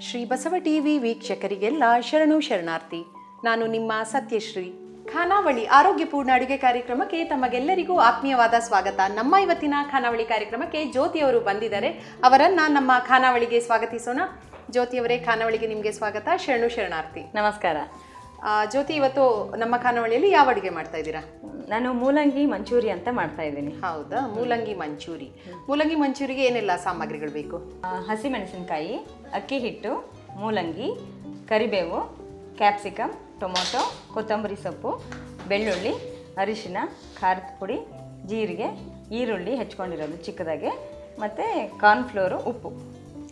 Shri Basava TV ವೀಕ್ಷಕರಿಗೆಲ್ಲ ಶರಣು ಶರಣಾರ್ಥಿ. ನಾನು ನಿಮ್ಮ ಸತ್ಯಶ್ರೀ. ಖಾನಾವಳಿ ಆರೋಗ್ಯಪೂರ್ಣ ಅಡುಗೆ ಕಾರ್ಯಕ್ರಮಕ್ಕೆ ತಮಗೆಲ್ಲರಿಗೂ ಆತ್ಮೀಯವಾದ ಸ್ವಾಗತ. ನಮ್ಮ ಇವತ್ತಿನ ಖಾನಾವಳಿ ಕಾರ್ಯಕ್ರಮಕ್ಕೆ ಜ್ಯೋತಿಯವರು ಬಂದಿದ್ದಾರೆ. ಅವರನ್ನ ನಮ್ಮ ಖಾನಾವಳಿಗೆ ಸ್ವಾಗತಿಸೋಣ. ಜ್ಯೋತಿಯವರೇ ಖಾನಾವಳಿಗೆ ನಿಮಗೆ ಸ್ವಾಗತ. ಶರಣು ಶರಣಾರ್ಥಿ. ನಮಸ್ಕಾರ. ಜ್ಯೋತಿ ಇವತ್ತು ನಮ್ಮ ಖಾನಾವಳಿಯಲ್ಲಿ ಯಾವ ಅಡುಗೆ ಮಾಡ್ತಾ ಇದ್ದೀರಾ? ನಾನು ಮೂಲಂಗಿ ಮಂಚೂರಿ ಅಂತ ಮಾಡ್ತಾ ಇದ್ದೀನಿ. ಹೌದಾ? ಮೂಲಂಗಿ ಮಂಚೂರಿ. ಮೂಲಂಗಿ ಮಂಚೂರಿಗೆ ಏನೆಲ್ಲ ಸಾಮಗ್ರಿಗಳು ಬೇಕು? ಹಸಿಮೆಣಸಿನಕಾಯಿ ಅಕ್ಕಿ ಹಿಟ್ಟು ಮೂಲಂಗಿ ಕರಿಬೇವು ಕ್ಯಾಪ್ಸಿಕಮ್ ಟೊಮೊಟೊ ಕೊತ್ತಂಬರಿ ಸೊಪ್ಪು ಬೆಳ್ಳುಳ್ಳಿ ಅರಿಶಿನ ಖಾರದ ಪುಡಿ ಜೀರಿಗೆ ಈರುಳ್ಳಿ ಹೆಚ್ಕೊಂಡಿರೋದು ಚಿಕ್ಕದಾಗೆ ಮತ್ತು ಕಾರ್ನ್ಫ್ಲೋರು ಉಪ್ಪು.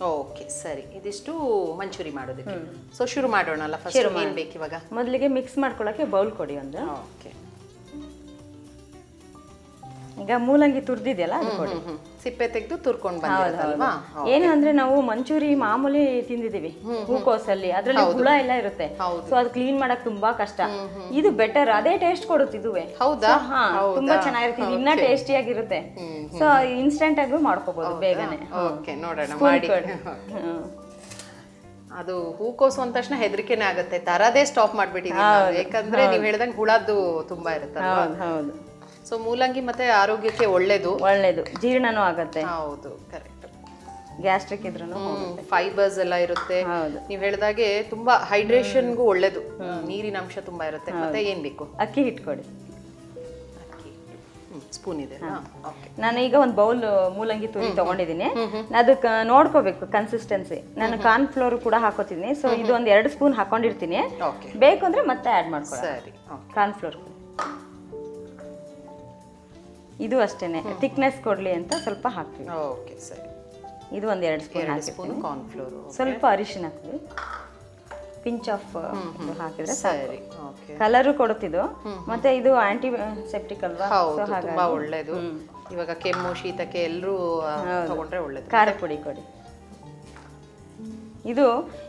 ಓಕೆ ಸರಿ. ಇದಿಷ್ಟು ಮಂಚೂರಿ ಮಾಡೋದಕ್ಕೆ. ಸೊ ಶುರು ಮಾಡೋಣಲ್ಲ ಫಸ್ಟ್ ಏನು ಬೇಕು ಇವಾಗ? ಮೊದಲಿಗೆ ಮಿಕ್ಸ್ ಮಾಡ್ಕೊಳ್ಳೋಕ್ಕೆ ಬೌಲ್ ಕೊಡಿ ಒಂದು. ಓಕೆ ಈಗ ಮೂಲಂಗಿ ತುರ್ದಿದೆಯಲ್ಲ ಅದು ಕೊಡಿ. ಸಿಪ್ಪೆ ತೆಗೆದು ತುರ್ಕೊಂಡು ಬಂದಿರುತ್ತಲ್ವಾ? ಏನು ಅಂದ್ರೆ ನಾವು ಮಂಚೂರಿ ಮಾಮೂಲಿ ತಿಂದಿದೀವಿ ಹೂಕೋಸಲ್ಲಿ. ಅದ್ರಲ್ಲಿ ಹುಳ ಎಲ್ಲ ಇರುತ್ತೆ. ಸೊ ಅದು ಕ್ಲೀನ್ ಮಾಡಕ್ ತುಂಬಾ ಕಷ್ಟ. ಇದು ಬೆಟರ್ ಅದೇ ಟೇಸ್ಟ್ ಕೊಡುತ್ತೆ ಇದುವೆ. ಹೌದಾ? ಹಾ ತುಂಬಾ ಚೆನ್ನಾಗಿರುತ್ತೆ. ಇದು ಇನ್ನ ಟೇಸ್ಟಿ ಆಗಿರುತ್ತೆ ಸೊ ಇನ್ಸ್ಟೆಂಟ್ ಆಗಿ ಮಾಡ್ಕೋಬಹುದು ಬೇಗನೆ. ಓಕೆ ನೋಡೋಣ ಮಾಡಿ. ಅದು ಹೂಕೋಸು ಅಂದ ತಕ್ಷಣ ಹೆದರಿಕೆನೆ ಆಗುತ್ತೆ. ತರದೇ ಸ್ಟಾಪ್ ಮಾಡ್ಬಿಟ್ಟಿದ್ದೀವಿ. ಯಾಕಂದ್ರೆ ನೀವು ಹೇಳ್ದಂಗೆ ಹುಳದ್ದು ತುಂಬಾ ಇರುತ್ತೆ ಹೌದು ಹೌದು. ಸೊ ಮೂಲಂಗಿ ಮತ್ತೆ ಆರೋಗ್ಯಕ್ಕೆ ಒಳ್ಳೇದು. ಒಳ್ಳೇದು. ಜೀರ್ಣನೂ ಆಗತ್ತೆ. ಹೌದು ಕರೆಕ್ಟ್ ಗ್ಯಾಸ್ಟ್ರಿಕ್ ಇದ್ರೂ ಫೈಬರ್ಸ್ ಎಲ್ಲ ಇರುತ್ತೆ. ನೀವು ಹೇಳ್ದಾಗೆ ತುಂಬಾ ಹೈಡ್ರೇಷನ್ಗೂ ಒಳ್ಳೇದು. ನೀರಿನ ಅಂಶ ತುಂಬಾ ಇರುತ್ತೆ. ಮತ್ತೆ ಏನ್ ಬೇಕು? ಅಕ್ಕಿ ಹಿಟ್ಟು ಕೊಡಿ ಸ್ಪೂನ್ ಇದೆ ನಾನು ಈಗ ಒಂದು ಬೌಲ್ ಮೂಲಂಗಿ ತುರಿ ತಗೊಂಡಿದ್ದೀನಿ ಅದಕ್ಕೆ ನೋಡ್ಕೋಬೇಕು ಕನ್ಸಿಸ್ಟೆನ್ಸಿ ನಾನು ಕಾರ್ನ್ ಫ್ಲೋರ್ ಕೂಡ ಹಾಕೋತಿದ್ದೀನಿ ಸೊ ಇದು ಒಂದು ಎರಡು ಸ್ಪೂನ್ ಹಾಕೊಂಡಿರ್ತೀನಿ. ಬೇಕು ಅಂದ್ರೆ ಮತ್ತೆ ಆ್ಯಡ್ ಮಾಡ್ಕೊಳ್ಳಿ ಸರಿ ಕಾರ್ನ್ ಫ್ಲೋರ್ ಇದು ಅಷ್ಟೇನೆ. ಥಿಕ್ನೆಸ್ ಕೊಡ್ಲಿ ಅಂತ ಸ್ವಲ್ಪ ಹಾಕ್ತೀವಿ ಓಕೆ ಸರಿ. ಇದು ಒಂದು ಎರಡು ಸ್ಪೂನ್ ಸ್ಪೂನ್ ಕಾರ್ನ್ ಫ್ಲೋರ್ ಸ್ವಲ್ಪ ಅರಿಶಿನ ಹಾಕ್ತೀವಿ ಪಿಂಚ್ ಆಫ್ ಹಾಕಿದ್ರೆ ಸರಿ ಕಲರ್ ಕೊಡುತ್ತಿದ್ದು. ಮತ್ತೆ ಇದು ಆಂಟಿ ಸೆಪ್ಟಿಕ್ ಅಲ್ವಾ ತುಂಬಾ ಒಳ್ಳೇದು. ಇವಾಗ ಕೆಮ್ಮು ಶೀತಕ್ಕೆ ಎಲ್ಲರೂ ತಗೊಂಡ್ರೆ ಒಳ್ಳೇದು. ಖಾರ ಪುಡಿ ಕೊಡಿ. ಇದು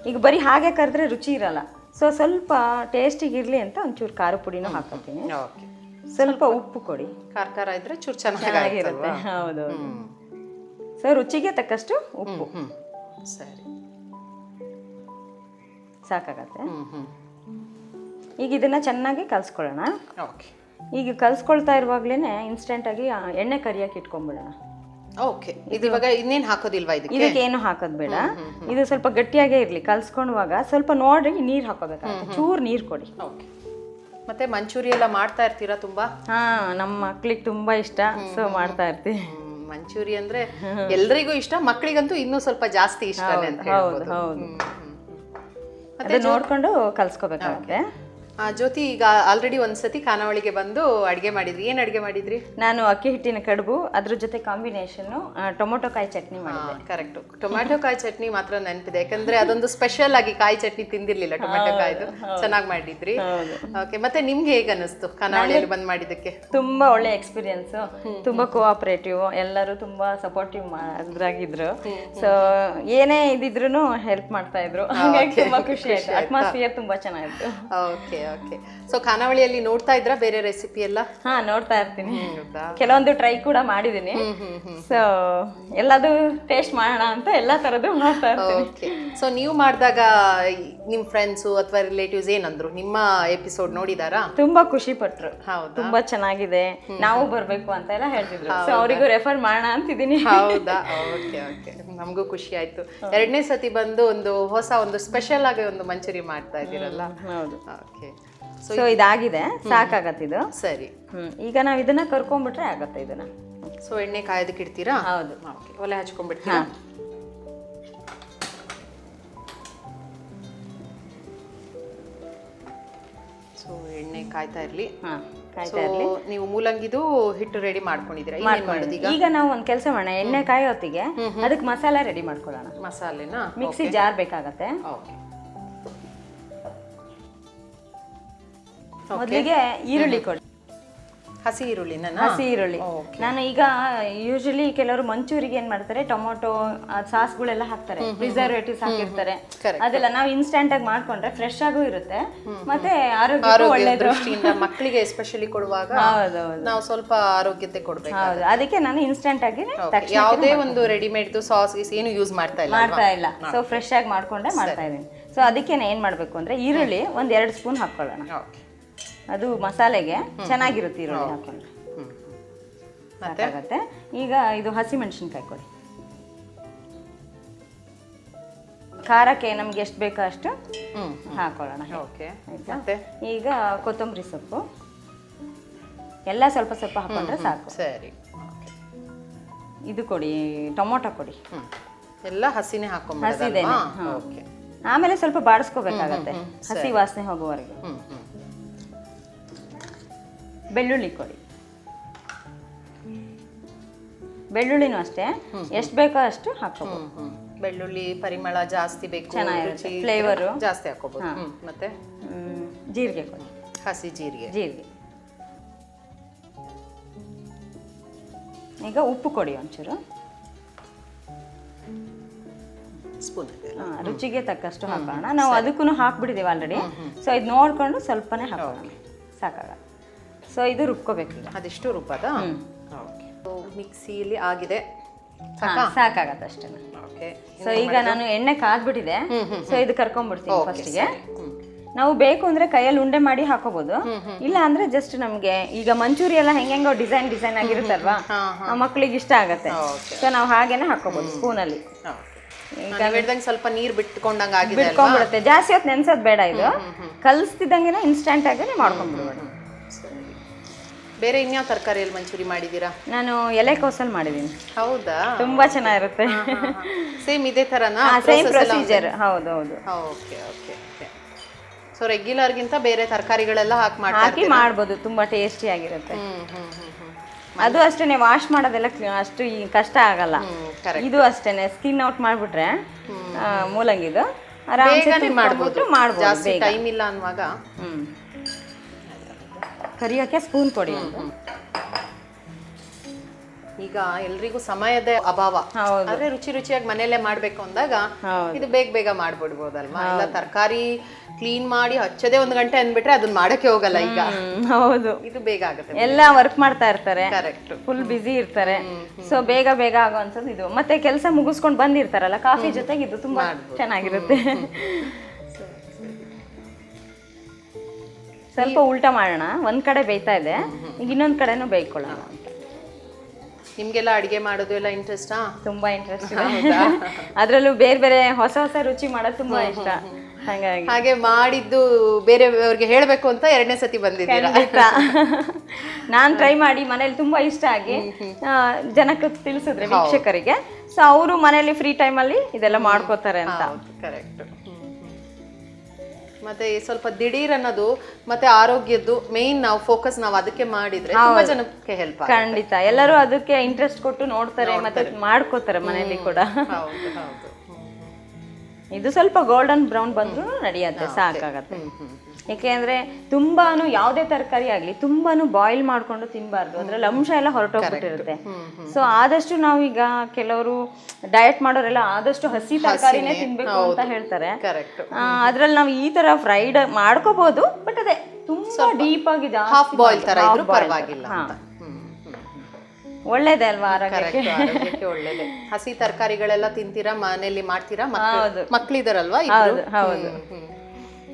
ಈಗ ಬರೀ ಹಾಗೆ ಕರೆದ್ರೆ ರುಚಿ ಇರಲ್ಲ. ಸೊ ಸ್ವಲ್ಪ ಟೇಸ್ಟಿಗೆ ಇರಲಿ ಅಂತ ಒಂಚೂರು ಖಾರ ಪುಡಿನೂ ಹಾಕೋತೀನಿ ಸ್ವಲ್ಪ ಉಪ್ಪು ಕೊಡಿ. ಖಾರ ಖಾರ ಇದ್ರೆ ಚೂರು ಚೆನ್ನಾಗಿ ಚೆನ್ನಾಗಿರುತ್ತೆ. ಹೌದು ಸೊ ರುಚಿಗೆ ತಕ್ಕಷ್ಟು ಉಪ್ಪು. ಸರಿ. ಸಾಕಾಗತ್ತೆ. ಈಗ ಇದನ್ನ ಚೆನ್ನಾಗಿ ಕಲ್ಸ್ಕೊಳ್ಳೋಣ. ಓಕೆ. ಈಗ ಕಲ್ಸ್ಕೊಳ್ತಾ ಇರುವಾಗ್ಲೇನೆ ಇನ್ಸ್ಟೆಂಟ್ ಆಗಿ ಎಣ್ಣೆ ಕರಿಯಕ್ಕೆ ಇಟ್ಕೊಂಡ್ಬಿಡೋಣ ಓಕೆ. ಇದು ಇವಾಗ ಇನ್ನೇನ್ ಹಾಕೋದಿಲ್ವಾ ಇದಕ್ಕೆ? ಇದಕ್ಕೆ ಏನು ಹಾಕೋದ್ ಬೇಡ. ಇದು ಸ್ವಲ್ಪ ಗಟ್ಟಿಯಾಗೇ ಇರ್ಲಿ. ಕಲ್ಸ್ಕೊಳ್ಳುವಾಗ ಸ್ವಲ್ಪ ನೋಡಿ ನೀರು ಹಾಕೋಬೇಕಾಗುತ್ತೆ. ಚೂರು ನೀರು ಕೊಡಿ. ಓಕೆ. ಮತ್ತೆ ಮಂಚೂರಿ ಎಲ್ಲ ಮಾಡ್ತಾ ಇರ್ತೀರಾ ತುಂಬಾ? ಹಾ ನಮ್ಮ ಮಕ್ಳಿಗೆ ತುಂಬಾ ಇಷ್ಟ. ಸೊ ಮಾಡ್ತಾ ಇರ್ತೀವಿ. ಮಂಚೂರಿ ಅಂದ್ರೆ ಎಲ್ರಿಗೂ ಇಷ್ಟ ಮಕ್ಕಳಿಗಂತೂ ಇನ್ನೂ ಸ್ವಲ್ಪ ಜಾಸ್ತಿ ಇಷ್ಟ ಅಂತ ಹೌದು ಹೇಳ್ಬೋದು ಹೌದು. ಅದು ನೋಡ್ಕೊಂಡು ಕಲ್ಸ್ಕೋಬೇಕಾಗುತ್ತೆ. ಆ, ಜ್ಯೋತಿ ಈಗ ಆಲ್ರೆಡಿ ಒಂದ್ಸತಿ ಖಾನಾವಳಿಗೆ ಬಂದು ಅಡುಗೆ ಮಾಡಿದ್ರಿ. ಏನ್ ಅಡುಗೆ ಮಾಡಿದ್ರಿ? ನಾನು ಅಕ್ಕಿ ಹಿಟ್ಟಿನ ಕಡುಬು ಅದ್ರ ಜೊತೆ ಕಾಂಬಿನೇಷನ್ ಟೊಮೊಟೊ ಕಾಯಿ ಚಟ್ನಿ ಮಾಡಿದ್ದೆ. ಕರೆಕ್ಟ್ ಟೊಮ್ಯಾಟೊ ಕಾಯಿ ಚಟ್ನಿ ಮಾತ್ರ ನೆನಪಿದೆ. ಯಾಕಂದ್ರೆ ಅದೊಂದು ಸ್ಪೆಷಲ್ ಆಗಿ ಕಾಯಿ ಚಟ್ನಿ ತಿಂದಿರ್ಲಿಲ್ಲ ಟೊಮ್ಯಾಟೊ ಕಾಯ್ದು. ಚೆನ್ನಾಗಿ ಮಾಡಿದ್ರಿ. ಓಕೆ ಮತ್ತೆ ನಿಮ್ಗೆ ಹೇಗೆ ಅನಿಸ್ತು ಖಾನಾವಳಿಯಲ್ಲಿ ಬಂದ್ ಮಾಡಿದ್ದಕ್ಕೆ? ತುಂಬಾ ಒಳ್ಳೆ ಎಕ್ಸ್ಪೀರಿಯನ್ಸ್ ತುಂಬಾ ಕೋಆಪರೇಟಿವ್ ಎಲ್ಲರೂ ತುಂಬಾ ಸಪೋರ್ಟಿವ್ ಅದ್ರಾಗಿದ್ರು ಸೊ ಏನೇ ಇದಿದ್ರು ಹೆಲ್ಪ್ ಮಾಡ್ತಾ ಇದ್ರು. ಹಾಗಾಗಿ ತುಂಬಾ ಖುಷಿ ಆಯ್ತು. ಅಟ್ಮಾಸ್ಫಿಯರ್ ತುಂಬಾ ಚೆನ್ನಾಗಿತ್ತು. ಓಕೆ ಓಕೆ ಸೊ ಖಾನಾವಳಿಯಲ್ಲಿ ನೋಡ್ತಾ ಇದ್ರ ಬೇರೆ ರೆಸಿಪಿ ಎಲ್ಲ? ಹಾ ನೋಡ್ತಾ ಇರ್ತೀನಿ. ಕೆಲವೊಂದು ಟ್ರೈ ಕೂಡ ಮಾಡಿದ್ದೀನಿ. ಸೊ ಎಲ್ಲದು ಟೇಸ್ಟ್ ಮಾಡೋಣ ಅಂತ ಎಲ್ಲಾ ತರದ್ದು ಮಾಡ್ತಾ ಇರ್ತೀನಿ. ಓಕೆ ಸೊ ನೀವು ಮಾಡಿದಾಗ ನಿಮ್ಮ ಫ್ರೆಂಡ್ಸು ಅಥವಾ ರಿಲೇಟಿವ್ಸ್ ಏನಂದ್ರು? ನಿಮ್ಮ ಎಪಿಸೋಡ್ ನೋಡಿದಾರಾ? ತುಂಬಾ ಖುಷಿ ಪಟ್ರು. ಹೌದಾ? ತುಂಬಾ ಚೆನ್ನಾಗಿದೆ. ನಾವು ಬರ್ಬೇಕು ಅಂತ ಎಲ್ಲ ಹೇಳ್ತಿದ್ರು. ಸೊ ಅವರಿಗೂ ರೆಫರ್ ಮಾಡೋಣ ಅಂತಿದ್ದೀನಿ. ಹೌದಾ? ಓಕೆ ಓಕೆ ನಮಗೂ ಖುಷಿ ಆಯ್ತು. ಎರಡನೇ ಸತಿ ಬಂದು ಒಂದು ಹೊಸ ಒಂದು ಸ್ಪೆಷಲ್ ಆಗಿ ಒಂದು ಮಂಚೂರಿ ಮಾಡ್ತಾ ಇದ್ದೀರಲ್ಲ? ಹೌದು. ಓಕೆ ಸೊ ಇದಾಗಿದೆ. ಸಾಕಾಗತ್ತೆ ಇದು. ಸರಿ. ಈಗ ನಾವ್ ಇದನ್ನ ಕರ್ಕೊಂಡ್ಬಿಟ್ರೆ ಆಗತ್ತೆ ಇದನ್ನ. ಸೊ ಎಣ್ಣೆ ಕಾಯೋದಕ್ಕೆ ಇಡ್ತೀರಾ? ಹೌದು. ಒಲೆ ಹಚ್ಕೊಂಡ್ಬಿಡ್ತೀರಾ? ಸೊ ಎಣ್ಣೆ ಕಾಯ್ತಾ ಇರ್ಲಿ. ಹಾ ಸೊ ನೀವು ಮೂಲಂಗಿದು ಹಿಟ್ಟು ರೆಡಿ ಮಾಡ್ಕೊಂಡಿದ್ದೀರಾ? ಈಗ ಈಗ ನಾವು ಒಂದ್ ಕೆಲಸ ಮಾಡೋಣ. ಎಣ್ಣೆ ಕಾಯೋತ್ತಿಗೆ ಅದಕ್ಕೆ ಮಸಾಲೆ ರೆಡಿ ಮಾಡ್ಕೊಳ್ಳೋಣ. ಮಸಾಲೆನಾ? ಮಿಕ್ಸಿ ಜಾರ್ ಬೇಕಾಗತ್ತೆ. ಓಕೆ ಮೊದಲಿಗೆ ಈರುಳ್ಳಿ ಕೊಡಿ. ಹಸಿ ಈರುಳ್ಳಿ ಹಸಿ ಈರುಳ್ಳಿ. ನಾನು ಈಗ ಯೂಶಲಿ ಕೆಲವರು ಮಂಚೂರಿಗೆ ಏನ್ ಮಾಡ್ತಾರೆ ಟೊಮೊಟೊ ಸಾಸ್ಗಳೆಲ್ಲ ಹಾಕ್ತಾರೆ. ಪ್ರಿಸರ್ವೇಟಿವ್ಸ್ ಹಾಕಿರ್ತಾರೆ. ಅದೆಲ್ಲ ನಾವು ಇನ್ಸ್ಟಂಟ್ ಆಗಿ ಮಾಡ್ಕೊಂಡ್ರೆ ಫ್ರೆಶ್ ಆಗು ಇರುತ್ತೆ. ಮತ್ತೆ ಆರೋಗ್ಯ ಒಳ್ಳೇದು. ಮಕ್ಕಳಿಗೆ ಎಸ್ಪೆಷಲಿ ಕೊಡುವಾಗ ನಾವು ಸ್ವಲ್ಪ ಆರೋಗ್ಯತೆ ಕೊಡ್ಬೇಕು ಹೌದು. ಅದಕ್ಕೆ ನಾನು ಇನ್ಸ್ಟಂಟ್ ಆಗಿ ಯಾವುದೇ ಒಂದು ರೆಡಿಮೇಡ್ ಸಾಸ್ ಏನು ಯೂಸ್ ಮಾಡ್ತಾ ಇಲ್ಲ ಮಾಡ್ತಾ ಇಲ್ಲ. ಸೊ ಫ್ರೆಶ್ ಆಗಿ ಮಾಡ್ಕೊಂಡೆ ಮಾಡ್ತಾ ಇದ್ದೀನಿ. ಸೊ ಅದಕ್ಕೆ ಏನ್ ಮಾಡ್ಬೇಕು ಅಂದ್ರೆ ಈರುಳ್ಳಿ ಒಂದ್ ಎರಡು ಸ್ಪೂನ್ ಹಾಕೊಳ್ಳೋಣ ಅದು ಮಸಾಲೆಗೆ ಚೆನ್ನಾಗಿರುತ್ತೆ ಈರುಳ್ಳಿ ಹಾಕೊಂಡ್ರೆ ಮತ್ತೆ? ಸಾಕಾಗತ್ತೆ. ಈಗ ಇದು ಹಸಿ ಮೆಣಸಿನ್ಕಾಯಿ ಕೊಡಿ. ಖಾರಕ್ಕೆ ನಮ್ಗೆ ಎಷ್ಟು ಬೇಕೋ ಅಷ್ಟು ಹಾಕೊಳ್ಳೋಣ. ಓಕೆ. ಆಯ್ತಾ? ಈಗ ಕೊತ್ತಂಬರಿ ಸೊಪ್ಪು. ಎಲ್ಲ ಸ್ವಲ್ಪ ಸ್ವಲ್ಪ ಹಾಕೊಂಡ್ರೆ ಸಾಕು. ಸರಿ. ಇದು ಕೊಡಿ ಟೊಮೊಟೊ ಕೊಡಿ. ಎಲ್ಲ ಹಸಿನೇ ಹಸಿದೇನೆ, ಹಾಕೊಂಡ್ಬಿಡೋದಲ್ವಾ ಓಕೆ. ಆಮೇಲೆ ಸ್ವಲ್ಪ ಬಾಡಿಸ್ಕೋಬೇಕಾಗತ್ತೆ. ಹಸಿ ವಾಸನೆ ಹೋಗುವವರೆಗೆ ಬೆಳ್ಳುಳ್ಳಿ ಕೊಡಿ. ಬೆಳ್ಳುಳ್ಳಿನೂ ಅಷ್ಟೇ. ಎಷ್ಟು ಬೇಕೋ ಅಷ್ಟು ಹಾಕೋಬೋದು ಬೆಳ್ಳುಳ್ಳಿ ಪರಿಮಳ ಜಾಸ್ತಿ ಬೇಕು ಚೆನ್ನಾಗಿರುತ್ತೆ. ಫ್ಲೇವರ್ ಜಾಸ್ತಿ ಹಾಕೋಬಹುದು ಮತ್ತೆ? ಜೀರಿಗೆ ಕೊಡಿ. ಹಸಿ ಜೀರಿಗೆ. ಜೀರಿಗೆ. ಈಗ ಉಪ್ಪು ಕೊಡಿ ಒಂಚೂರು. ಸ್ಪೂನ್ ರುಚಿಗೆ ತಕ್ಕಷ್ಟು ಹಾಕೋಣ. ನಾವು ಅದಕ್ಕೂ ಹಾಕ್ಬಿಟ್ಟಿದ್ದೀವಿ ಆಲ್ರೆಡಿ ಸೊ ಇದು ನೋಡಿಕೊಂಡು ಸ್ವಲ್ಪನೇ ಹಾಕೋಣ. ಸಾಕಾಗ ಸೊ ಇದು ರುಬ್ಕೋಬೇಕು ಈಗ. ಅದಿಷ್ಟು ರುಬ್ಬದ? ಮಿಕ್ಸಿಲಿ ಆಗಿದೆ. ಸಾಕಾಗತ್ತೆ ಅಷ್ಟೇ. ಓಕೆ ಸೊ ಈಗ ನಾನು ಎಣ್ಣೆ ಕಾದ್ಬಿಟ್ಟಿದೆ. ಸೊ ಇದು ಕರ್ಕೊಂಡ್ಬಿಡ್ತೀನಿ ಫಸ್ಟಿಗೆ ನಾವು ಬೇಕು ಅಂದ್ರೆ ಕೈಯಲ್ಲಿ ಉಂಡೆ ಮಾಡಿ ಹಾಕೋಬಹುದು ಇಲ್ಲ ಅಂದ್ರೆ ಜಸ್ಟ್ ನಮ್ಗೆ ಈಗ ಮಂಚೂರಿ ಎಲ್ಲ ಹೆಂಗೆಂಗೋ ಡಿಸೈನ್ ಡಿಸೈನ್ ಆಗಿರುತ್ತಲ್ವಾ? ಮಕ್ಕಳಿಗೆ ಮಕ್ಳಿಗೆ ಇಷ್ಟ ಆಗತ್ತೆ. ಸೊ ನಾವು ಹಾಗೇನೆ ಹಾಕೋಬಹುದು ಸ್ಪೂನಲ್ಲಿ. ಸ್ವಲ್ಪ ನೀರು ಬಿಟ್ಕೊಂಡಂಗೆ ಬಿಟ್ಕೊಂಡ್ಬಿಡುತ್ತೆ. ಜಾಸ್ತಿ ಹೊತ್ತು ನೆನ್ಸೋದು ಬೇಡ ಇದು. ಕಲ್ಸ್ತಿದ್ದಂಗೆ ಇನ್ಸ್ಟಂಟ್ ಆಗಿ ಮಾಡ್ಕೊಂಡ್ಬಿಡ್ಬೋದು ಬೇರೆ ಇನ್ಯಾವ ತರಕಾರಿಯಲ್ಲಿ ಮಂಚೂರಿ ಮಾಡಿದ್ದೀರಾ? ನಾನು ಎಲೆಕೋಸಲ್ ಮಾಡಿದ್ದೀನಿ. ಹೌದಾ? ತುಂಬಾ ಚೆನ್ನಾಗಿರುತ್ತೆ. ಸೇಮ್ ಇದೇ ಥರನಾ ಸೇಮ್ ಪ್ರೊಸೀಜರ್ ಹೌದು ಹೌದು. ಓಕೆ ಓಕೆ ಓಕೆ ಸೊ ರೆಗ್ಯುಲರ್ಗಿಂತ ಬೇರೆ ತರಕಾರಿಗಳೆಲ್ಲ ಹಾಕಿ ಮಾಡ್ತಾ ಹಾಕಿ ಮಾಡ್ಬೋದು ತುಂಬಾ ಟೇಸ್ಟಿ ಆಗಿರುತ್ತೆ. ಹ್ಮ್ ಹ್ಮ್ ಹ್ಮ್ ಹ್ಮ್. ಅದು ಅಷ್ಟೇನೆ ವಾಶ್ ಮಾಡೋದೆಲ್ಲ ಅಷ್ಟು ಈ ಕಷ್ಟ ಆಗಲ್ಲ. ಇದು ಅಷ್ಟೇನೆ ಸ್ಕಿನ್ ಔಟ್ ಮಾಡ್ಬಿಟ್ರೆ ಮೂಲಂಗಿದು. ಆರಾಮಾಗಿ ಮಾಡ್ಬೋದು. ಮಾಡ್ಬೋದು ಜಾಸ್ತಿ ಟೈಮ್ ಇಲ್ಲ ಅನ್ನುವಾಗ. ಹ್ಮ್ ಕರಿಯೋಕೆ ಸ್ಪೂನ್ ಕೊಡಿ ಈಗ ಎಲ್ರಿಗೂ ಸಮಯದ ಅಭಾವ. ಅಂದ್ರೆ ಆದ್ರೆ ರುಚಿ ರುಚಿಯಾಗಿ ಮನೆಯಲ್ಲೇ ಮಾಡ್ಬೇಕು ಅಂದಾಗ ಇದು ಬೇಗ ಬೇಗ ಮಾಡ್ಬಿಡ್ಬೋದಲ್ವಾ? ಇಲ್ಲ ತರಕಾರಿ ಕ್ಲೀನ್ ಮಾಡಿ ಹಚ್ಚದೇ ಒಂದು ಗಂಟೆ ಅಂದ್ಬಿಟ್ರೆ ಅದನ್ನ ಮಾಡಕ್ಕೆ ಹೋಗಲ್ಲ ಈಗ. ಹೌದು. ಇದು ಬೇಗ ಆಗುತ್ತೆ. ಎಲ್ಲ ವರ್ಕ್ ಮಾಡ್ತಾ ಇರ್ತಾರೆ. ಕರೆಕ್ಟ್ ಫುಲ್ ಬಿಸಿ ಇರ್ತಾರೆ. ಸೊ ಬೇಗ ಬೇಗ ಆಗುವಂಥದ್ದು ಇದು. ಮತ್ತೆ ಕೆಲಸ ಮುಗಿಸ್ಕೊಂಡು ಬಂದಿರ್ತಾರಲ್ಲ ಕಾಫಿ ಜೊತೆಗೆ ಇದು ತುಂಬಾ ಚೆನ್ನಾಗಿರುತ್ತೆ. ಸ್ವಲ್ಪ ಉಲ್ಟಾ ಮಾಡೋಣ. ಒಂದ್ ಕಡೆ ಬೇಯ್ತಾ ಇದೆ. ಈಗ ಇನ್ನೊಂದ್ ಕಡೆನೂ ಬೇಯ್ಕೊಳ್ಳೋಣ ಅಂತ. ನಿಮ್ಗೆಲ್ಲ ಅಡಿಗೆ ಮಾಡೋದು ಎಲ್ಲ ಇಂಟ್ರೆಸ್ಟಾ ತುಂಬಾ ಇಂಟ್ರೆಸ್ಟ್ ಅದ್ರಲ್ಲೂ ಬೇರೆ ಬೇರೆ ಹೊಸ ಹೊಸ ರುಚಿ ಮಾಡೋದು ತುಂಬಾ ಇಷ್ಟ. ಹಾಗಾಗಿ. ಹಾಗೆ ಮಾಡಿದ್ದು ಬೇರೆಯವ್ರಿಗೆ ಹೇಳ್ಬೇಕು ಅಂತ ಎರಡನೇ ಸತಿ ಬಂದಿದ್ದೀರಾ? ನಾನು ಟ್ರೈ ಮಾಡಿ ಮನೇಲಿ ತುಂಬಾ ಇಷ್ಟ ಆಗಿ ಜನಕ್ಕೆ ತಿಳಿಸಿದ್ರೆ ವೀಕ್ಷಕರಿಗೆ. ಸೊ ಅವರು ಮನೇಲಿ ಫ್ರೀ ಟೈಮಲ್ಲಿ ಇದೆಲ್ಲ ಮಾಡ್ಕೋತಾರೆ ಅಂತ. ಕರೆಕ್ಟ್ ಮತ್ತೆ ಸ್ವಲ್ಪ ದಿಢೀರ್ ಅನ್ನೋದು ಮತ್ತೆ ಆರೋಗ್ಯದ್ದು ಮೇನ್ ನಾವು ಫೋಕಸ್ ನಾವು ಅದಕ್ಕೆ ಮಾಡಿದ್ರೆ ತುಂಬಾ ಜನಕ್ಕೆ ಹೆಲ್ಪ್ ಖಂಡಿತ. ಎಲ್ಲರೂ ಅದಕ್ಕೆ ಇಂಟ್ರೆಸ್ಟ್ ಕೊಟ್ಟು ನೋಡ್ತಾರೆ ಮತ್ತೆ ಮಾಡ್ಕೋತಾರೆ ಮನೆಯಲ್ಲಿ ಕೂಡ. ಇದು ಸ್ವಲ್ಪ ಗೋಲ್ಡನ್ ಬ್ರೌನ್ ಬಂದ್ರು ನಡೆಯುತ್ತೆ ಸಾಕಾಗತ್ತೆ. ಯಾಕೆಂದ್ರೆ ತುಂಬಾನು ಯಾವುದೇ ತರಕಾರಿ ಆಗ್ಲಿ ತುಂಬಾನು ಬಾಯ್ಲ್ ಮಾಡ್ಕೊಂಡು ತಿನ್ಬಾರ್ದು. ಅದರಲ್ಲಿ ಅಂಶ ಎಲ್ಲ ಹೊರಟೋಗ್ಬಿಟ್ಟಿರುತ್ತೆ. ಸೊ ಆದಷ್ಟು ನಾವೀಗ ಕೆಲವರು ಡಯಟ್ ಮಾಡೋರೆಲ್ಲ ಆದಷ್ಟು ಹಸಿ ತರಕಾರಿನೇ ತಿನ್ಬೇಕು ಅಂತ ಹೇಳ್ತಾರೆ. ಅದ್ರಲ್ಲಿ ನಾವು ಈ ತರ ಫ್ರೈಡ್ ಮಾಡ್ಕೋಬಹುದು ಬಟ್ ಅದೇ ತುಂಬಾ ಡೀಪ್ ಆಗಿದೆ ಹಾಫ್ ಬಾಯ್ಲ್ ತರ ಇದ್ರೂ ಪರವಾಗಿಲ್ಲ ಒಳ್ಳೇದೇ ಅಲ್ವಾ ಆರೋಗ್ಯಕ್ಕೆ? ಒಳ್ಳೇದೆ. ಹಸಿ ತರಕಾರಿಗಳೆಲ್ಲ ತಿಂತೀರಾ ಮನೆಯಲ್ಲಿ ಮಾಡ್ತೀರಾ? ಮಕ್ಕಳಿದಾರಲ್ವಾ? ಹೌದು. ಹೌದು.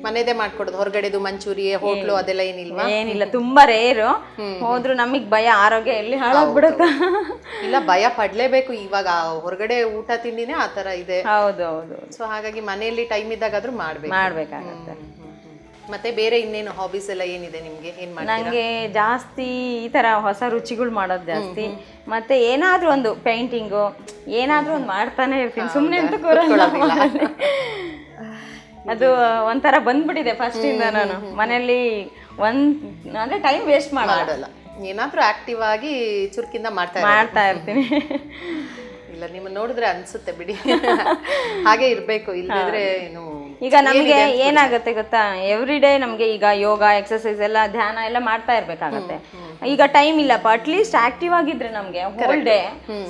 ಮನೆದೇ ಮಾಡ್ಕೊಡೋದು. ಹೊರಗಡೆದು ಮಂಚೂರಿ ಹೋಟ್ಲು ಅದೆಲ್ಲ ಏನಿಲ್ವಾ? ಏನಿಲ್ಲ. ತುಂಬಾ ರೇರು. ಹೋದ್ರು ನಮಗ್ ಭಯ ಆರೋಗ್ಯ ಎಲ್ಲಿ ಹಾಳಾಗ್ಬಿಡುತ್ತ? ಇಲ್ಲ ಭಯ ಪಡ್ಲೇಬೇಕು. ಇವಾಗ ಹೊರಗಡೆ ಊಟ ತಿಂಡಿನೇ ಆ ತರ ಇದೆ. ಹೌದು ಹೌದು ಸೊ ಹಾಗಾಗಿ ಮನೆಯಲ್ಲಿ ಟೈಮ್ ಇದ್ದಾಗಾದ್ರೂ ಮಾಡ್ಬೇಕು. ಮಾಡ್ಬೇಕಾಗತ್ತೆ. ಮತ್ತೆ ಬೇರೆ ಇನ್ನೇನು ಹಾಬೀಸ್ ಎಲ್ಲ ಏನಿದೆ ನಿಮ್ಗೆ? ಏನ್ ಮಾಡಿ ನಂಗೆ ಜಾಸ್ತಿ ಈ ತರ ಹೊಸ ರುಚಿಗಳು ಮಾಡೋದು ಜಾಸ್ತಿ. ಮತ್ತೆ ಏನಾದ್ರೂ ಒಂದು ಪೇಂಟಿಂಗು ಏನಾದ್ರೂ ಒಂದು ಮಾಡ್ತಾನೆ ಇರ್ತೀನಿ. ಸುಮ್ಮನೆ ಅಂತ ಕೂರಲ್ಲ. ಅದು ಒಂಥರ ಬಂದ್ಬಿಟ್ಟಿದೆ ಫಸ್ಟ್ ಇಂದ ನಾನು. ಮನೆಯಲ್ಲಿ ಒಂದ್ ಅಂದ್ರೆ ಟೈಮ್ ವೇಸ್ಟ್ ಮಾಡಲ್ಲ. ಏನಾದ್ರೂ ಆಕ್ಟಿವ್ ಆಗಿ ಚುರುಕಿಂದ ಮಾಡ್ತಾ. ಮಾಡ್ತಾ ಇರ್ತೀನಿ. ಇಲ್ಲ ನಿಮ್ ನಿಮ್ಮ ನೋಡಿದ್ರೆ ಅನ್ಸುತ್ತೆ ಬಿಡಿ. ಹಾಗೆ ಇರ್ಬೇಕು ಇಲ್ಲದಿದ್ರೆ ಏನು ಈಗ ನಮಗೆ ಏನಾಗುತ್ತೆ ಗೊತ್ತಾ? ಎವ್ರಿ ಡೇ ನಮಗೆ ಈಗ ಯೋಗ ಎಕ್ಸರ್ಸೈಸ್ ಎಲ್ಲ ಧ್ಯಾನ ಎಲ್ಲ ಮಾಡ್ತಾ ಇರ್ಬೇಕಾಗತ್ತೆ. ಈಗ ಟೈಮ್ ಇಲ್ಲಪ್ಪ ಅಟ್ಲೀಸ್ಟ್ ಆಕ್ಟಿವ್ ಆಗಿದ್ರೆ ನಮಗೆ ಹೋಲ್ ಡೇ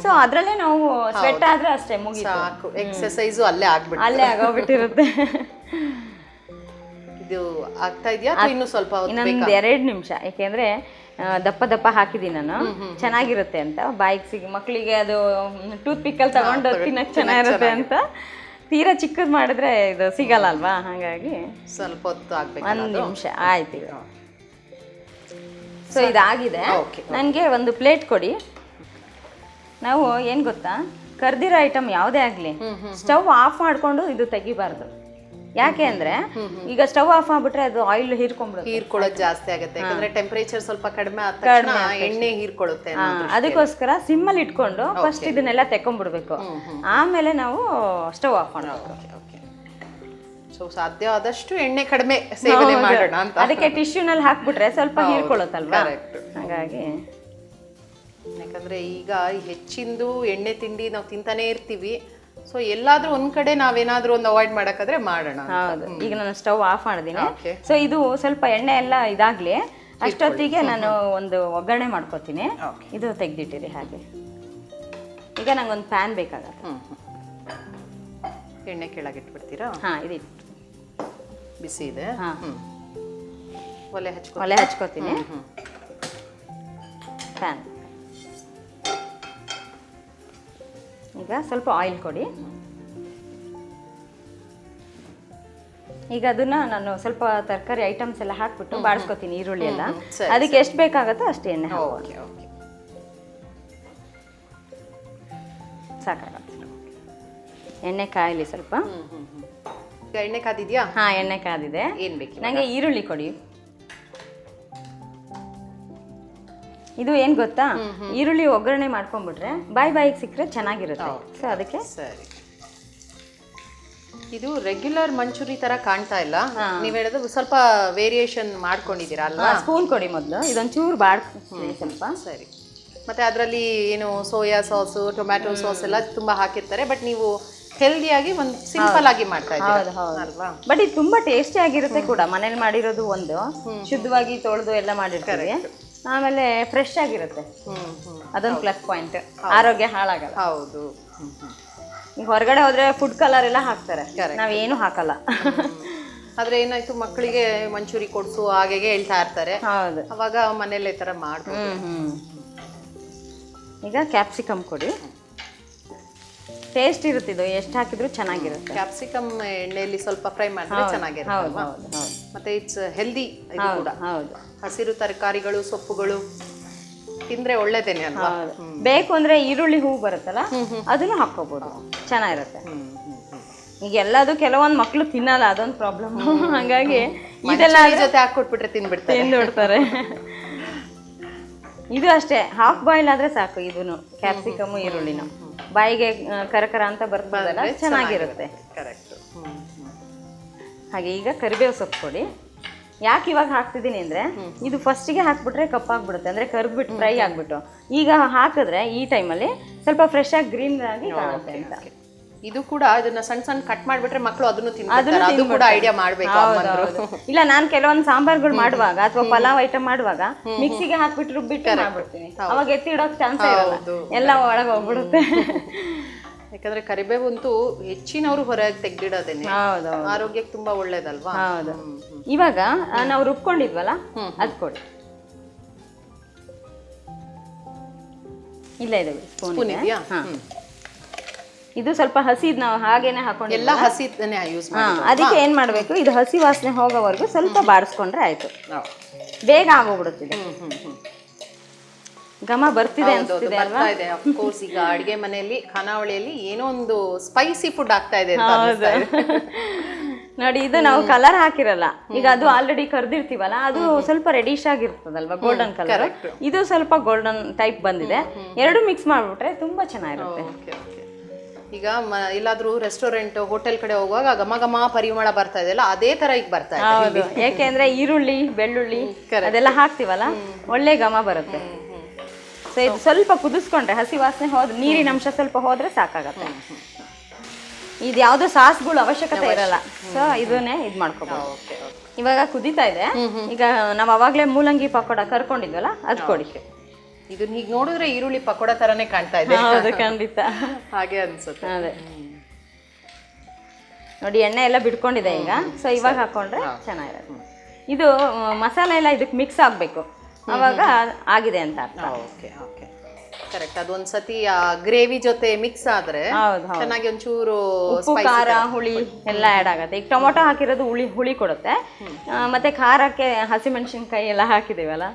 ಸೊ ಅದ್ರಲ್ಲೇ ನಾವು ಸ್ವೆಟ್ ಆದ್ರೆ ಅಷ್ಟೇ ಮುಗಿತು. ಸಾಕು. ಎಕ್ಸಸೈಸು ಅಲ್ಲೇ ಆಗ್ಬಿಟ್ಟು ಅಲ್ಲೇ ಆಗೋಗ್ಬಿಟ್ಟಿರುತ್ತೆ. ಇದು ಆಗ್ತಾ ಇದೆಯಾ ಇನ್ನು ಸ್ವಲ್ಪ ಇನ್ನೊಂದು ಎರಡು ನಿಮಿಷ. ಯಾಕೆಂದ್ರೆ ದಪ್ಪ ದಪ್ಪ ಹಾಕಿದ್ದೀನಿ ನಾನು. ಚೆನ್ನಾಗಿರುತ್ತೆ ಅಂತ. ಬಾಯಿಗೆ ಸಿಗಿ ಮಕ್ಕಳಿಗೆ ಅದು ಟೂತ್ ಪಿಕ್ಕಲ್ಲಿ ತಗೊಂಡು ತಿನ್ನಕ್ ಚೆನ್ನಾಗಿರುತ್ತೆ ಅಂತ. ತೀರಾ ಚಿಕ್ಕದು ಮಾಡಿದ್ರೆ ಇದು ಸಿಗಲ್ಲ ಅಲ್ವಾ? ಹಾಗಾಗಿ ಸ್ವಲ್ಪ ಹೊತ್ತು ಆಗ್ಬೇಕು ಒಂದು ನಿಮಿಷ. ಆಯ್ತು ಈಗ. ಸೊ ಇದಾಗಿದೆ. ನನಗೆ ಒಂದು ಪ್ಲೇಟ್ ಕೊಡಿ. ನಾವು ಏನು ಗೊತ್ತಾ? ಕರ್ದಿರೋ ಐಟಮ್ ಯಾವುದೇ ಆಗಲಿ ಸ್ಟವ್ ಆಫ್ ಮಾಡಿಕೊಂಡು ಇದು ತೆಗಿಬಾರ್ದು. ಯಾಕೆ ಅಂದ್ರೆ ಈಗ ಸ್ಟವ್ ಆಫ್ ಆಗ್ಬಿಟ್ರೆ ಅದು ಆಯಿಲ್ ಹೀರ್ಕೊಂಡ್ಬಿಡುತ್ತೆ. ಹೀರ್ಕೊಳ್ಳೋದು ಜಾಸ್ತಿ ಆಗುತ್ತೆ. ಯಾಕಂದ್ರೆ ಟೆಂಪರೇಚರ್ ಸ್ವಲ್ಪ ಕಡಿಮೆ ಆದ ತಕ್ಷಣ ಎಣ್ಣೆ ಹೀರ್ಕೊಳ್ಳುತ್ತೆ ಅದಕ್ಕೋಸ್ಕರ ಸಿಮ್ ಅಲ್ಲಿ ಇಟ್ಕೊಂಡು ಫಸ್ಟ್ ಇದನ್ನೆಲ್ಲ ತೆಕೊಂಡ್ಬಿಡ್ಬೇಕು ಆಮೇಲೆ ನಾವು ಸ್ಟವ್ ಆಫ್ ಮಾಡಬೇಕು. ಸೊ ಸಾಧ್ಯ ಆದಷ್ಟು ಎಣ್ಣೆ ಕಡಿಮೆ ಸೇವನೆ ಮಾಡೋಣ ಅಂತ. ಅದಕ್ಕೆ ಟಿಶ್ಯೂನಲ್ಲಿ ಹಾಕ್ಬಿಟ್ರೆ ಸ್ವಲ್ಪ ಹೀರ್ಕೊಳ್ಳುತ್ತಲ್ವಾ. ಹಾಗಾಗಿ ಯಾಕಂದ್ರೆ ಈಗ ಹೆಚ್ಚಿಂದು ಎಣ್ಣೆ ತಿಂಡಿ ನಾವು ತಿಂತಾನೆ ಇರ್ತೀವಿ. ಸೊ ಎಲ್ಲಾದ್ರೂ ಒಂದ್ ಕಡೆ ನಾವೇನಾದ್ರೂ ಒಂದು ಅವಾಯ್ಡ್ ಮಾಡಕ್ಕಾದ್ರೆ ಮಾಡೋಣ ಹೌದು. ಈಗ ನಾನು ಸ್ಟವ್ ಆಫ್ ಮಾಡಿದೀನಿ. Okay. ಸೊ ಇದು ಸ್ವಲ್ಪ ಎಣ್ಣೆ ಎಲ್ಲ ಇದಾಗ್ಲಿ ಅಷ್ಟೊತ್ತಿಗೆ ನಾನು ಒಂದು ಒಗ್ಗರಣೆ ಮಾಡ್ಕೋತೀನಿ. Okay. ಇದು ತೆಗ್ದಿಟ್ಟಿರಿ ಹಾಗೆ. ಈಗ ನಂಗೊಂದು ಪ್ಯಾನ್ ಬೇಕಾಗತ್ತೆ. ಹ್ಮ್ ಹ್ಮ್. ಎಣ್ಣೆ ಕೆಳಗಿಟ್ಬಿಡ್ತೀರಾ? ಹಾ ಇದಿಟ್ಟು ಬಿಸಿ ಇದೆ? ಹಾ. ಹ್ಮ್. ಒಲೆ ಹಚ್ಕೊ ಒಲೆ ಹಚ್ಕೋತೀನಿ. ಪ್ಯಾನ್ ಈಗ ಸ್ವಲ್ಪ ಆಯಿಲ್ ಕೊಡಿ. ಈಗ ಅದನ್ನ ನಾನು ಸ್ವಲ್ಪ ತರಕಾರಿ ಐಟಮ್ಸ್ ಎಲ್ಲ ಹಾಕ್ಬಿಟ್ಟು ಬಾಡಿಸ್ಕೊತೀನಿ ಈರುಳ್ಳಿ ಎಲ್ಲ. ಅದಕ್ಕೆ ಎಷ್ಟು ಬೇಕಾಗುತ್ತೋ ಅಷ್ಟು ಎಣ್ಣೆ ಸಾಕಾಗುತ್ತೆ ಎಣ್ಣೆ ಕಾಯಲಿ ಸ್ವಲ್ಪ. ಎಣ್ಣೆ ಕಾದಿದ್ಯಾ? ಹಾ ಎಣ್ಣೆ ಕಾದಿದೆ. ಏನು ಬೇಕು ನನಗೆ ಈರುಳ್ಳಿ ಕೊಡಿ. ಇದು ಏನ್ ಗೊತ್ತಾ? ಈರುಳ್ಳಿ ಒಗ್ಗರಣೆ ಮಾಡ್ಕೊಂಡ್ಬಿಟ್ರೆ ಬಾಯಿ ಬಾಯಿಗೆ ಸಿಕ್ಕರೆ ಚೆನ್ನಾಗಿರುತ್ತೆ. ಸೊ ಅದಕ್ಕೆ ಸರಿ. ಇದು ರೆಗ್ಯುಲರ್ ಮಂಚೂರಿ ತರ ಕಾಣ್ತಾ ಇಲ್ಲ. ನೀವ್ ಹೇಳೋದು ಸ್ವಲ್ಪ ವೇರಿಯೇಷನ್ ಮಾಡ್ಕೊಂಡಿದ್ದೀರಾ ಅಲ್ವಾ? ಸ್ಪೂನ್ ಕೊಡಿ ಮೊದಲು. ಇದೊಂಚೂರು ಬಾಡ್ ಸ್ವಲ್ಪ. ಸರಿ. ಮತ್ತೆ ಅದರಲ್ಲಿ ಏನು ಸೋಯಾ ಸಾಸು ಟೊಮ್ಯಾಟೊ ಸಾಸ್ ಎಲ್ಲ ತುಂಬಾ ಹಾಕಿರ್ತಾರೆ. ಬಟ್ ನೀವು ಹೆಲ್ದಿಯಾಗಿ ಒಂದು ಸಿಂಪಲ್ ಆಗಿ ಮಾಡ್ತಾ ಅಲ್ವಾ? ಬಟ್ ಇದು ತುಂಬಾ ಟೇಸ್ಟಿ ಆಗಿರುತ್ತೆ ಕೂಡ. ಮನೇಲಿ ಮಾಡಿರೋದು ಒಂದು. ಶುದ್ಧವಾಗಿ ತೊಳೆದು ಎಲ್ಲ ಮಾಡಿರ್ತೀವಿ. ಆಮೇಲೆ ಫ್ರೆಶ್ ಆಗಿರುತ್ತೆ. ಅದೊಂದು ಪ್ಲಸ್ ಪಾಯಿಂಟ್ ಆರೋಗ್ಯ ಹಾಳಾಗಲ್ಲ. ಹೌದು. ಈಗ ಹೊರಗಡೆ ಹೋದ್ರೆ ಫುಡ್ ಕಲರ್ ಎಲ್ಲ ಹಾಕ್ತಾರೆ. ನಾವೇನು ಹಾಕಲ್ಲ. ಆದ್ರೆ ಏನಾಯ್ತು ಮಕ್ಕಳಿಗೆ ಮಂಚೂರಿ ಕೊಡ್ಸು ಹಾಗೆ ಹೇಳ್ತಾ ಇರ್ತಾರೆ. ಹೌದು. ಅವಾಗ ಮನೇಲಿ ಈ ಮಾಡ್ಬೋದು. ಹ್ಮ್ ಈಗ ಕ್ಯಾಪ್ಸಿಕಮ್ ಕೊಡಿ. ಟೇಸ್ಟ್ ಇರುತ್ತೆ ಇದು ಎಷ್ಟು ಹಾಕಿದ್ರು ಚೆನ್ನಾಗಿರುತ್ತೆ. ಕ್ಯಾಪ್ಸಿಕಮ್ ಎಣ್ಣೆಯಲ್ಲಿ ಸ್ವಲ್ಪ ಫ್ರೈ ಮಾಡಿದ್ರೆ ಚೆನ್ನಾಗಿರುತ್ತೆ ಹೌದು ಹೌದು ಹೌದು. ಮತ್ತೆ ಇಟ್ಸ್ ಹೆಲ್ದಿ ಇದು ಕೂಡ. ಹೌದು. ಹಸಿರು ತರಕಾರಿಗಳು ಸೊಪ್ಪುಗಳು ತಿಂದ್ರೆ ಒಳ್ಳೇದೇನೆ ಅಲ್ವಾ? ಬೇಕು ಅಂದ್ರೆ ಈರುಳ್ಳಿ ಹೂ ಬರುತ್ತಲ್ಲ ಅದನ್ನು ಹಾಕೋಬಹುದು ಚೆನ್ನಾಗಿರುತ್ತೆ. ಈಗ ಎಲ್ಲದು ಕೆಲವೊಂದು ಮಕ್ಳು ತಿನ್ನಲ್ಲ ಅದೊಂದು ಪ್ರಾಬ್ಲಮ್ ಹಾಗಾಗಿ ಇದೆಲ್ಲ ಜೊತೆ ಹಾಕೊಟ್ಬಿಟ್ರೆ ತಿನ್ಬಿಡ್ತಾರೆ. ತಿಂದು ಬಿಡ್ತಾರೆ ಇದು ಅಷ್ಟೇ ಹಾಫ್ ಬಾಯ್ಲ್ ಆದ್ರೆ ಸಾಕು ಇದನ್ನು ಕ್ಯಾಪ್ಸಿಕಮ್ ಈರುಳ್ಳಿನ. ಬಾಯಿಗೆ ಕರಕರ ಅಂತ ಬರ್ತದಲ್ಲ ಚೆನ್ನಾಗಿರುತ್ತೆ. ಕರೆಕ್ಟ್ ಹಾಗೆ ಈಗ ಕರಿಬೇವು ಸೊಪ್ಪು ಕೊಡಿ. ಯಾಕೆ ಇವಾಗ ಹಾಕ್ತಿದ್ದೀನಿ ಅಂದ್ರೆ ಇದು ಫಸ್ಟಿಗೆ ಹಾಕ್ಬಿಟ್ರೆ ಕಪ್ಪಾಗ್ಬಿಡುತ್ತೆ ಅಂದ್ರೆ ಕರ್ಬಿಟ್ಟು ಫ್ರೈ ಆಗಿಬಿಟ್ಟು. ಈಗ ಹಾಕಿದ್ರೆ ಈ ಟೈಮಲ್ಲಿ ಸ್ವಲ್ಪ ಫ್ರೆಶ್ ಆಗಿ ಗ್ರೀನ್ ಆಗಿ ಕಾಣುತ್ತೆ ಅಂತ. ಇದು ಕೂಡ ಅದನ್ನ ಸಣ್ಣ ಸಣ್ಣ ಕಟ್ ಮಾಡ್ಬಿಟ್ರೆ ಮಕ್ಕಳು ಅದನ್ನು ತಿನ್ಬಿಡ್ತಾರೆ. ಅದು ಕೂಡ ಐಡಿಯಾ ಮಾಡಬೇಕು. ಇಲ್ಲ ನಾನು ಕೆಲವೊಂದು ಸಾಂಬಾರ್ಗಳು ಮಾಡುವಾಗ ಅಥವಾ ಪಲಾವ್ ಐಟಮ್ ಮಾಡುವಾಗ ಮಿಕ್ಸಿಗೆ ಹಾಕ್ಬಿಟ್ಟು ರುಬ್ಬಿಟ್ಟು ಮಾಡ್ಬಿಡ್ತೀನಿ. ಅವಾಗ ಎತ್ತಿ ಇಡೋಕೆ ಚಾನ್ಸ್ ಇರಲ್ಲ. ಎಲ್ಲ ಒಳಗೆ ಹೋಗ್ಬಿಡುತ್ತೆ. ಯಾಕಂದ್ರೆ ಕರಿಬೇವು ಅಂತೂ ಹೆಚ್ಚಿನವರು ಹೊರಗೆ ತೆಗ್ದಿಡೋದೇನೆ. ಆರೋಗ್ಯಕ್ಕೆ ತುಂಬಾ ಒಳ್ಳೇದಲ್ವಾ? ಹೌದು. ಇವಾಗ ನಾವು ರುಬ್ಕೊಂಡಿದ್ವಲ್ಲ? ಅದ್ ಕೊಡಿ. ಇಲ್ಲ ಇದೆ ಸ್ಪೂನ್ ಇದೆಯಾ ಇದು. ಸ್ವಲ್ಪ ಹಸಿದ್ ನಾವು ಹಾಗೇನೆ ಹಾಕೊಂಡು ಎಲ್ಲ ಹಸಿದನ್ನೇ ಯೂಸ್ ಅದಕ್ಕೆ ಏನ್ ಮಾಡ್ಬೇಕು? ಇದು ಹಸಿ ವಾಸನೆ ಹೋಗೋವರೆಗೂ ಸ್ವಲ್ಪ ಬಾಡಿಸ್ಕೊಂಡ್ರೆ ಆಯ್ತು. ಬೇಗ ಆಗೋಗ್ಬಿಡುತ್ತೆ ಘಮ ಬರ್ತಿದೆ ಅನ್ಸ್ತಿದೆ ಬರ್ತಾ ಇದೆ. ಅಫ್ಕೋರ್ಸ್ ಈಗ ಅಡಿಗೆ ಮನೆಯಲ್ಲಿ ಖಾನಾವಳಿಯಲ್ಲಿ ಏನೋ ಒಂದು ಸ್ಪೈಸಿ ಫುಡ್ ಆಗ್ತಾ ಇದೆ ಅಂತ ಅನಿಸ್ತಾ ಇದೆ. ನೋಡಿ ಇದು ನಾವು ಕಲರ್ ಹಾಕಿರಲ್ಲ. ಈಗ ಅದು ಆಲ್ರೆಡಿ ಕರ್ದಿರ್ತೀವಲ್ಲ ಅದು ಸ್ವಲ್ಪ ರೆಡಿಶ್ ಆಗಿರ್ತದಲ್ವಾ ಗೋಲ್ಡನ್ ಕಲರ್ ಇದು ಸ್ವಲ್ಪ ಗೋಲ್ಡನ್ ಟೈಪ್ ಬಂದಿದೆ. ಎರಡು ಮಿಕ್ಸ್ ಮಾಡ್ಬಿಟ್ರೆ ತುಂಬಾ ಚೆನ್ನಾಗಿರುತ್ತೆ. Okay, okay. ಈಗ ಮ- ಎಲ್ಲಾದ್ರೂ ರೆಸ್ಟೋರೆಂಟ್ ಹೋಟೆಲ್ ಕಡೆ ಹೋಗುವಾಗ ಘಮ ಘಮ ಪರಿಮಳ ಬರ್ತಾ ಇದೆಯಲ್ಲ ಅದೇ ತರ ಈಗ ಬರ್ತಾ ಇದೆ. ಹೌದು. ಯಾಕೆಂದ್ರೆ ಈರುಳ್ಳಿ ಬೆಳ್ಳುಳ್ಳಿ ಅದೆಲ್ಲ ಹಾಕ್ತಿವಲ್ಲ ಒಳ್ಳೆ ಘಮ ಬರುತ್ತೆ. ಸೊ ಇದು ಸ್ವಲ್ಪ ಕುದಿಸ್ಕೊಂಡ್ರೆ ಹಸಿ ವಾಸನೆ ಹೋದ್ರೆ ನೀರಿನ ಅಂಶ ಸ್ವಲ್ಪ ಹೋದ್ರೆ ಸಾಕಾಗತ್ತೆ. ಇದು ಯಾವುದೋ ಸಾಸ್ಗಳು ಅವಶ್ಯಕತೆ ಇರಲ್ಲ. ಸೊ ಇದನ್ನೇ ಇದು ಮಾಡ್ಕೋಬಹುದು ಇವಾಗ ಕುದೀತಾ ಇದೆ. ಈಗ ನಾವು ಅವಾಗಲೇ ಮೂಲಂಗಿ ಪಕೋಡ ಕರ್ಕೊಂಡಿದ್ವಲ್ಲ ಅದು ಕೊಡಿ. ಇದನ್ನ ಹೀಗೆ ನೋಡಿದ್ರೆ ಈರುಳ್ಳಿ ಪಕೋಡ ತರನೇ ಕಾಣ್ತಾ ಇದೆ. ಹೌದು ಖಂಡಿತ. ಹಾಗೆ ಅನ್ಸುತ್ತೆ. ಅದೇ. ನೋಡಿ ಎಣ್ಣೆ ಎಲ್ಲ ಬಿಟ್ಕೊಂಡಿದೆ ಈಗ. ಸೊ ಇವಾಗ ಹಾಕೊಂಡ್ರೆ ಚೆನ್ನಾಗಿರುತ್ತೆ. ಇದು ಮಸಾಲೆ ಎಲ್ಲ ಇದಕ್ಕೆ ಮಿಕ್ಸ್ ಆಗಬೇಕು. ಅವಾಗ ಆಗಿದೆ ಅಂತ ಅರ್ಥ. Okay okay. ಕರೆಕ್ಟ್ ಅದೊಂದ್ ಸತಿ ಆ ಗ್ರೇವಿ ಜೊತೆ ಮಿಕ್ಸ್ ಆದ್ರೆ ಹೌದು ಹೌದು. ಚೆನ್ನಾಗಿ ಒಂಚೂರು ಉಪ್ಪು ಖಾರ ಹುಳಿ ಎಲ್ಲ ಆ್ಯಡ್ ಆಗುತ್ತೆ. ಈಗ ಟೊಮೊಟೊ ಹಾಕಿರೋದು ಹುಳಿ ಹುಳಿ ಕೊಡುತ್ತೆ. ಆ, ಮತ್ತೆ ಖಾರಕ್ಕೆ ಹಸಿಮೆಣಸಿನ್ಕಾಯಿ ಎಲ್ಲ ಹಾಕಿದ್ದೀವಲ್ಲ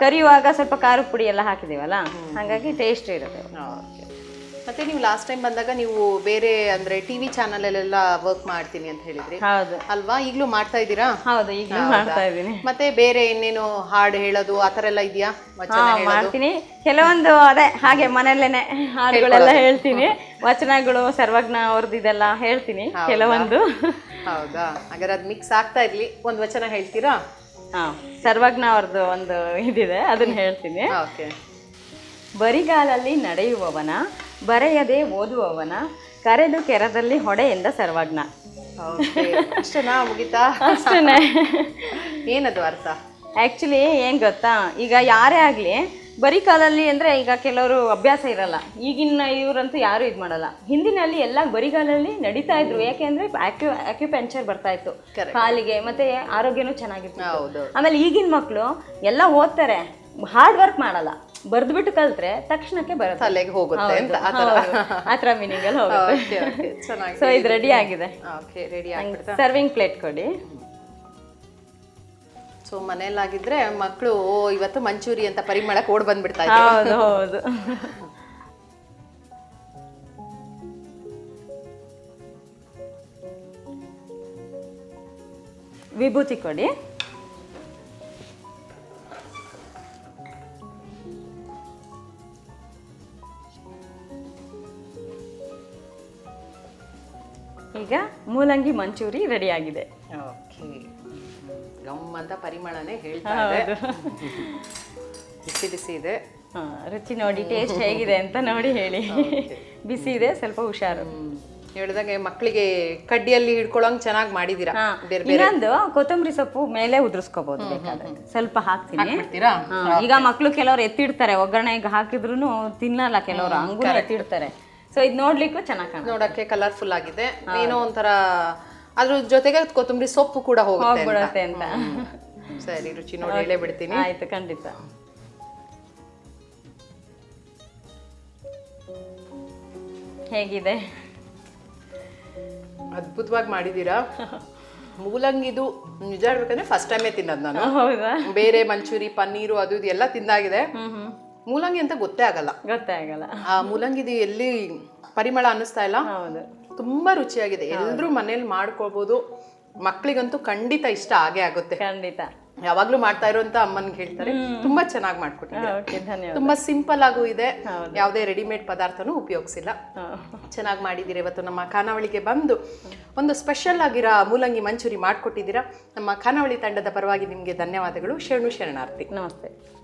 ಕರಿಯುವಾಗ ಸ್ವಲ್ಪ ಖಾರದ ಪುಡಿ ಎಲ್ಲ ಹಾಕಿದ್ದೀವಲ್ಲ ಹಾಗಾಗಿ ಟೇಸ್ಟ್ ಇರುತ್ತೆ. ಮತ್ತೆ ನೀವು ಲಾಸ್ಟ್ ಟೈಮ್ ಬಂದಾಗ ನೀವು ಬೇರೆ ಅಂದ್ರೆ ಟಿವಿ ಚಾನಲ್ ಅಲ್ಲೆಲ್ಲ ವರ್ಕ್ ಮಾಡ್ತೀನಿ ಅಂತ ಹೇಳಿದ್ರಿ. ಹೌದು. ಅಲ್ವಾ? ಈಗಲೂ ಮಾಡ್ತಾ ಇದ್ದೀರಾ? ಹೌದು ಈಗಲೂ ಮಾಡ್ತಾ ಇದ್ದೀನಿ. ಮತ್ತೆ ಬೇರೆ ಇನ್ನೇನು ಹಾಡು ಹೇಳೋದು ಆ ಥರ ಎಲ್ಲ ಇದೆಯಾ? ವಚನ ಮಾಡ್ತೀನಿ. ಕೆಲವೊಂದು ಅದೇ ಹಾಗೆ ಮನೆಯಲ್ಲೇನೆ ಹಾಡುಗಳೆಲ್ಲ ಹೇಳ್ತೀನಿ. ವಚನಗಳು ಸರ್ವಜ್ಞ ಅವ್ರದ್ದು ಇದೆಲ್ಲ ಹೇಳ್ತೀನಿ ಕೆಲವೊಂದು. ಹೌದಾ? ಹಾಗಾದ್ರೆ ಅದು ಮಿಕ್ಸ್ ಆಗ್ತಾ ಇರ್ಲಿ. ಒಂದ್ ವಚನ ಹೇಳ್ತೀರಾ? ಹಾ ಸರ್ವಜ್ಞ ಅವ್ರದ್ದು ಒಂದು ಇದಿದೆ ಅದನ್ನ ಹೇಳ್ತೀನಿ. ಓಕೆ. ಬರಿಗಾಲಲ್ಲಿ ನಡೆಯುವವನ ಬರೆಯದೆ ಓದುವವನ ಕರೆದು ಕೆರದಲ್ಲಿ ಹೊಡೆ ಎಂದ ಸರ್ವಜ್ಞ ಅಷ್ಟೇನಾ ಮುಗಿತಾ? ಅಷ್ಟೇ ಏನದು ಅರ್ಥ? ಆ್ಯಕ್ಚುಲಿ ಏನು ಗೊತ್ತಾ? ಈಗ ಯಾರೇ ಆಗಲಿ ಬರೀ ಕಾಲಲ್ಲಿ ಅಂದರೆ ಈಗ ಕೆಲವರು ಅಭ್ಯಾಸ ಇರಲ್ಲ. ಈಗಿನ ಇವರಂತೂ ಯಾರು ಇದು ಮಾಡಲ್ಲ. ಹಿಂದಿನಲ್ಲಿ ಎಲ್ಲ ಬರಿಗಾಲಲ್ಲಿ ನಡೀತಾ ಇದ್ರು. ಯಾಕೆ ಅಂದರೆ ಆಕ್ಯು ಆಕ್ಯುಪೆಂಚರ್ ಬರ್ತಾ ಇತ್ತು. ಕಾಲಿಗೆ ಮತ್ತೆ ಆರೋಗ್ಯನೂ ಚೆನ್ನಾಗಿತ್ತು ಹೌದು. ಆಮೇಲೆ ಈಗಿನ ಮಕ್ಕಳು ಎಲ್ಲ ಓದ್ತಾರೆ. ಹಾರ್ಡ್ ವರ್ಕ್ ಮಾಡಲ್ಲ. ಬರ್ದ್ಬಿಟ್ಟು ಕಲ್ತ್ರೆ ತಕ್ಷಣಕ್ಕೆ ಬರುತ್ತೆ. ತಲೆಗೆ ಹೋಗುತ್ತೆ ಅಂತ ಆ ಥರ. ಆ ಅಲ್ಲಿ ಹೋಗುತ್ತೆ. ಸೊ ಇದು ರೆಡಿ ಆಗಿದೆ. ಓಕೆ ರೆಡಿ ಆಗ್ಬಿಡ್ತಾ ಸರ್ವಿಂಗ್ ಪ್ಲೇಟ್ ಕೊಡಿ. ಸೊ ಮನೇಲಾಗಿದ್ರೆ ಮಕ್ಕಳು ಓ ಇವತ್ತು ಮಂಚೂರಿ ಅಂತ ಪರಿಮಳ ಓಡ್ ಬಂದ್ಬಿಡ್ತಾ ಹೌದು ಹೌದು. ವಿಭೂತಿ ಕೊಡಿ. ಮೂಲಂಗಿ ಮಂಚೂರಿ ರೆಡಿ ಆಗಿದೆ ಓಕೆ. ಗಮ್ ಅಂತ ಪರಿಮಳನೇ ಹೇಳ್ತಾ ಇದೆ. ಬಿಸಿ ಬಿಸಿ ಇದೆ. ರುಚಿ ನೋಡಿ ಟೇಸ್ಟ್ ಹೇಗಿದೆ ಅಂತ ನೋಡಿ ಹೇಳಿ. ಬಿಸಿ ಇದೆ ಸ್ವಲ್ಪ ಹುಷಾರು. ಹೇಳಿದಂಗೆ ಮಕ್ಕಳಿಗೆ ಕಡ್ಡಿಯಲ್ಲಿ ಹಿಡ್ಕೊಳಂಗ್ ಚೆನ್ನಾಗಿ ಮಾಡಿದೀರಾ? ಇನ್ನೊಂದು ಕೊತ್ತಂಬರಿ ಸೊಪ್ಪು ಮೇಲೆ ಉದುರಿಸ್ಕೋಬಹುದು ಬೇಕಾದ್ರೆ. ಸ್ವಲ್ಪ ಹಾಕ್ತೀನಿ. ಈಗ ಮಕ್ಳು ಕೆಲವ್ರು ಎತ್ತಿಡ್ತಾರೆ ಒಗ್ಗರಣೆಗೆ ಹಾಕಿದ್ರು ತಿನ್ನಲ್ಲ ಕೆಲವರು ಹಂಗೂ ಎತ್ತಿಡ್ತಾರೆ. ಸೊ ಇದು ನೋಡ್ಲಿಕ್ಕೂ ಚೆನ್ನಾಗಿ ಕಾಣ ನೋಡಕ್ಕೆ ಕಲರ್ಫುಲ್ ಆಗಿದೆ. ಏನೋ ಒಂಥರ ಅದ್ರ ಜೊತೆಗೆ ಕೊತ್ತಂಬರಿ ಸೊಪ್ಪು ಕೂಡ ಹೋಗುತ್ತೆ ಅಂತ. ಹೋಗ್ಬಿಡುತ್ತೆ ಅಂತ. ಸರಿ ರುಚಿ ನೋಡಿ ಹೇಳೇ ಬಿಡ್ತೀನಿ ಆಯ್ತು ಖಂಡಿತ. ಹೇಗಿದೆ? ಅದ್ಭುತವಾಗಿ ಮಾಡಿದೀರಾ ಮೂಲಂಗಿದು ನಿಜ ಹೇಳ್ಬೇಕಂದ್ರೆ ಫಸ್ಟ್ ಟೈಮೇ ತಿನ್ನೋದು ನಾನು. ಹೌದಾ? ಬೇರೆ ಮಂಚೂರಿ ಪನ್ನೀರು ಅದು ಇದು ಎಲ್ಲ ತಿಂದಾಗಿದೆ. ಮೂಲಂಗಿ ಅಂತ ಗೊತ್ತೇ ಆಗಲ್ಲ. ಗೊತ್ತೇ ಆಗಲ್ಲ. ಆ ಮೂಲಂಗಿದು ಎಲ್ಲಿ ಪರಿಮಳ ಅನ್ನಿಸ್ತಾ ಇಲ್ಲ? ಹೌದು. ತುಂಬಾ ರುಚಿಯಾಗಿದೆ. ಎಲ್ಲರೂ ಮನೇಲಿ ಮಾಡ್ಕೊಳ್ಬೋದು. ಮಕ್ಕಳಿಗಂತೂ ಖಂಡಿತ ಇಷ್ಟ ಆಗೇ ಆಗುತ್ತೆ. ಖಂಡಿತ. ಯಾವಾಗ್ಲೂ ಮಾಡ್ತಾ ಇರುವಂತ ಅಮ್ಮನ್ಗೆ ಹೇಳ್ತಾರೆ. ತುಂಬಾ ಚೆನ್ನಾಗಿ ಮಾಡ್ಕೊಟ್ಟಿದ್ದಾರೆ. ತುಂಬಾ ಸಿಂಪಲ್ ಆಗೂ ಇದೆ. ಯಾವುದೇ ರೆಡಿಮೇಡ್ ಪದಾರ್ಥನೂ ಉಪಯೋಗಿಸಿಲ್ಲ. ಚೆನ್ನಾಗಿ ಮಾಡಿದ್ದೀರಾ ಇವತ್ತು ನಮ್ಮ ಖಾನಾವಳಿಗೆ ಬಂದು. ಒಂದು ಸ್ಪೆಷಲ್ ಆಗಿರೋ ಮೂಲಂಗಿ ಮಂಚೂರಿ ಮಾಡಿಕೊಟ್ಟಿದ್ದೀರಾ. ನಮ್ಮ ಖಾನಾವಳಿ ತಂಡದ ಪರವಾಗಿ ನಿಮಗೆ ಧನ್ಯವಾದಗಳು. ಶರಣು ಶರಣಾರ್ಥಿ. ನಮಸ್ತೆ.